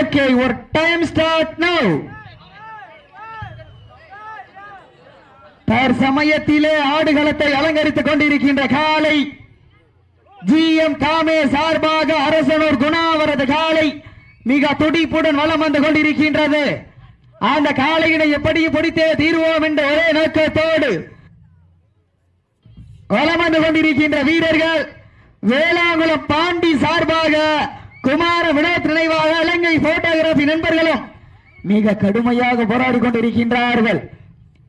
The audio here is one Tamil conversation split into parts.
Okay, ஒரு டைம் start now. தற்சமயத்திலே ஆடுகளத்தை அலங்கரித்துக் கொண்டிருக்கின்ற காலை ஜிஎம் காமே சார்பாக அரசனூர் குணாவரது காலை மிக துடிப்புடன் வலம் வந்து கொண்டிருக்கின்றது அந்த காலையினை எப்படி பிடித்தே தீர்வோம் என்ற ஒரே நோக்கத்தோடு வலம் வந்து கொண்டிருக்கின்ற வீரர்கள் வேளாங்குளம் பாண்டி சார்பாக குமார வினோத் இலங்கை போட்டோகிராபி நண்பர்களும் மிக கடுமையாக போராடி கொண்டிருக்கின்றார்கள்.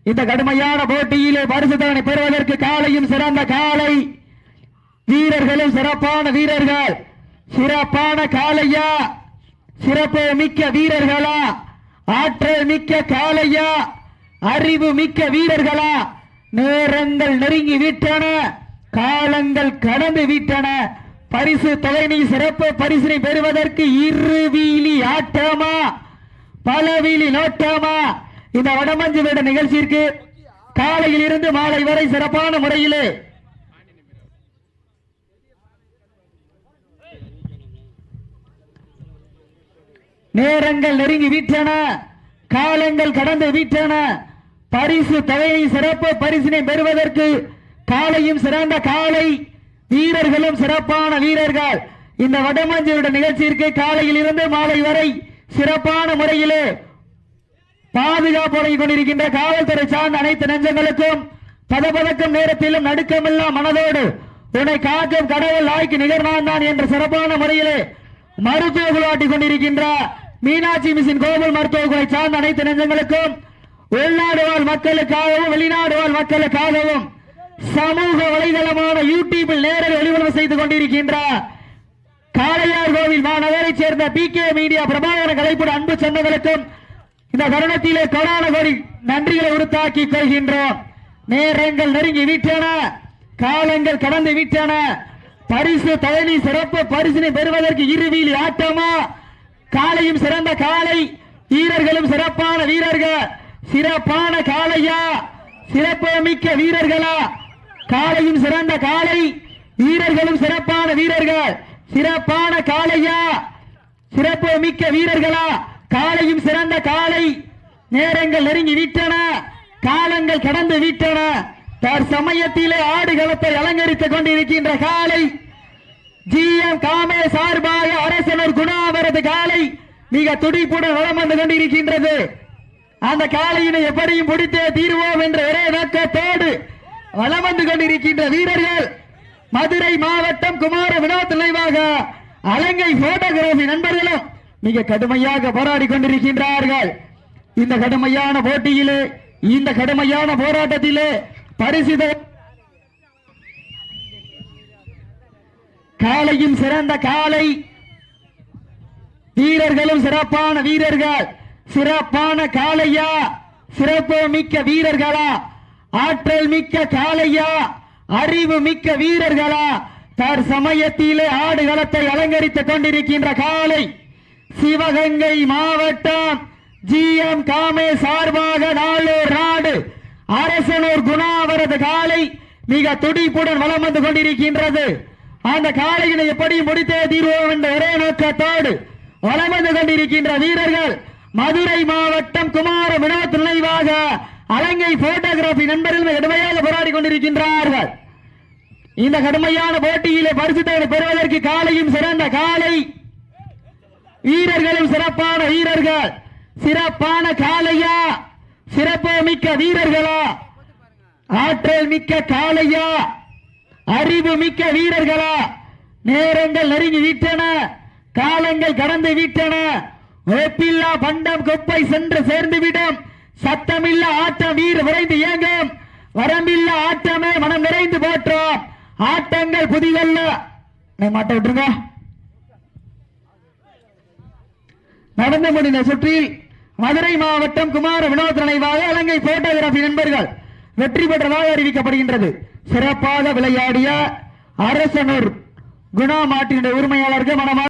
இந்த கடுமையான போட்டியிலே பரிசுதானை பெறுவதற்கு காலையும் சிறந்த காலை. வீரர்களும் சிறப்பான வீரர்கள். சிறப்பான காலையா? சிறப்பு மிக்க வீரர்களா? ஆற்றல் மிக்க காளையா அறிவு மிக்க வீரர்களா? நேரங்கள் நெருங்கி விட்டன. காலங்கள் கடந்து விட்டன. பரிசு தொகைநீ சிறப்பு பரிசினை பெறுவதற்கு இரு வீலி ஆட்டமா? பல வீலி நோட்டமா? இந்த வடமஞ்சு வேட நிகழ்ச்சிக்கு காலையில் இருந்து மாலை வரை சிறப்பான முறையிலே நேரங்கள் நெருங்கி விட்டன காலங்கள் கடந்து விட்டன பரிசு தொகையை சிறப்பு பரிசினை பெறுவதற்கு காலையும் சிறந்த காலை வீரர்களும் சிறப்பான வீரர்கள். இந்த வடமஞ்சோட நிகழ்ச்சியிற்கு காலையில் இருந்து மாலை வரை சிறப்பான முறையிலே பாதுகாப்பு வழங்கிக் கொண்டிருக்கின்ற காவல்துறை சார்ந்த அனைத்து நெஞ்சங்களுக்கும் பதபதக்கும் நேரத்திலும் நடுக்கமில்லா மனதோடு உன்னை காக்கும் கடவுள் ஆய்க்கு நிகர்வான் தான் என்ற சிறப்பான முறையிலே மருத்துவ குழுவாட்டிக் கொண்டிருக்கின்ற மீனாட்சி மிஷின் கோவில் மருத்துவ குழை சார்ந்த அனைத்து நெஞ்சங்களுக்கும் உள்நாடு வாழ் மக்களுக்காகவும் வெளிநாடு வாழ் மக்களுக்காகவும் சமூக வலைதளமான யூடியூபில் நேரடி ஒளிபரப்பு செய்து கொண்டிருக்கின்ற காளையார் கோவில் மாநகரைச் சேர்ந்த பி கே மீடியா பிரபாகர கலைப்புட அன்பு சொன்னதற்கும் இந்த தருணத்திலே கொடான நன்றிகளை உறுத்தாக்கி கொள்கின்றோம். நேரங்கள் நெருங்கி விட்டன காலங்கள் கடந்து விட்டன பரிசு தயனி சிறப்பு பரிசினை பெறுவதற்கு இருவியில் ஆட்டமா? காலையும் சிறந்த காலை வீரர்களும் சிறப்பான வீரர்கள். சிறப்பான காளையா? சிறப்பு மிக்க வீரர்களா? காலையும் சிறந்த காலை. வீரர்களும் சிறப்பான வீரர்கள். சிறப்பான காலையா சிறப்பு மிக்க வீரர்களா. காலையும் சிறந்த காலை நேரங்கள் நெருங்கி விட்டன காலங்கள் கடந்து விட்டன தற்சமயத்திலே ஆடுகளத்தை அலங்கரித்துக் கொண்டிருக்கின்ற காலை ஜிஎம் காமே சார்பாக அரசனர் குணாவரது காலை மிக துடிப்புடன் வளம் வந்து கொண்டிருக்கின்றது. அந்த காளையினை எப்படியும் பிடித்தே தீர்வோம் என்ற ஒரே நோக்கத்தோடு வளம் வந்து கொண்டிருக்கின்ற வீரர்கள் மதுரை மாவட்டம் குமார வினோத் நினைவாக அலங்கை போட்டோகிராபி நண்பர்களும் மிக கடுமையாக போராடி கொண்டிருக்கின்றார்கள். இந்த கடுமையான போட்டியிலே இந்த கடுமையான போராட்டத்திலே பரிசித காலையும் சிறந்த காலை வீரர்களும் சிறப்பான வீரர்கள். சிறப்பான காளையா? சிறப்பு மிக்க வீரர்களா? ஆற்றல் மிக்க காளையா? அறிவு மிக்க வீரர்களா? தற்சமயத்திலே ஆடுகளத்தை அலங்கரித்துக் கொண்டிருக்கின்ற காலை சிவகங்கை மாவட்டம் ஜிஎம் காமே சார்பாக நாளூர் நாடு. அரசனூர் குணாவரது காலை மிக துடிப்புடன் வளம் வந்து கொண்டிருக்கின்றது. அந்த காலையினை எப்படி முடித்தே தீர்வோம் என்ற ஒரே நோக்கத்தோடு வளம் வந்து கொண்டிருக்கின்ற வீரர்கள் மதுரை மாவட்டம் குமார வினோத் நினைவாக அலங்கை போட்டோகிராபி நண்பர்கள் கடுமையாக போராடி கொண்டிருக்கின்றார்கள். இந்த கடுமையான போட்டியிலே பரிசுத்தவனை பெறுவதற்கு காலையும் சிறந்த காலை. வீரர்களும் சிறப்பான வீரர்கள். சிறப்பான காளையா சிறப்பு மிக்க வீரர்களா? ஆற்றல் மிக்க காலையா? அறிவு மிக்க வீரர்களா? நேரங்கள் நெருங்கி விட்டன காலங்கள் கடந்து விட்டன ஒப்பில்லா பண்டம் குப்பை சென்று சேர்ந்துவிடும். சத்தமில்ல ஆட்டம் வீர் விரைந்து இயங்கும். வரம்பில்ல ஆட்டமே மனம் நிறைந்து போற்றோம். ஆட்டங்கள் புதிதல்ல. மாட்ட விட்டுருங்க. நடந்து முடிந்த சுற்றில் மதுரை மாவட்டம் குமார வினோத் நினைவாக இலங்கை போட்டோகிராபி நண்பர்கள் வெற்றி பெற்றதாக அறிவிக்கப்படுகின்றது. சிறப்பாக விளையாடிய அரசனூர் குணா மாட்டினுடைய உரிமையாளர்கள் மனமாக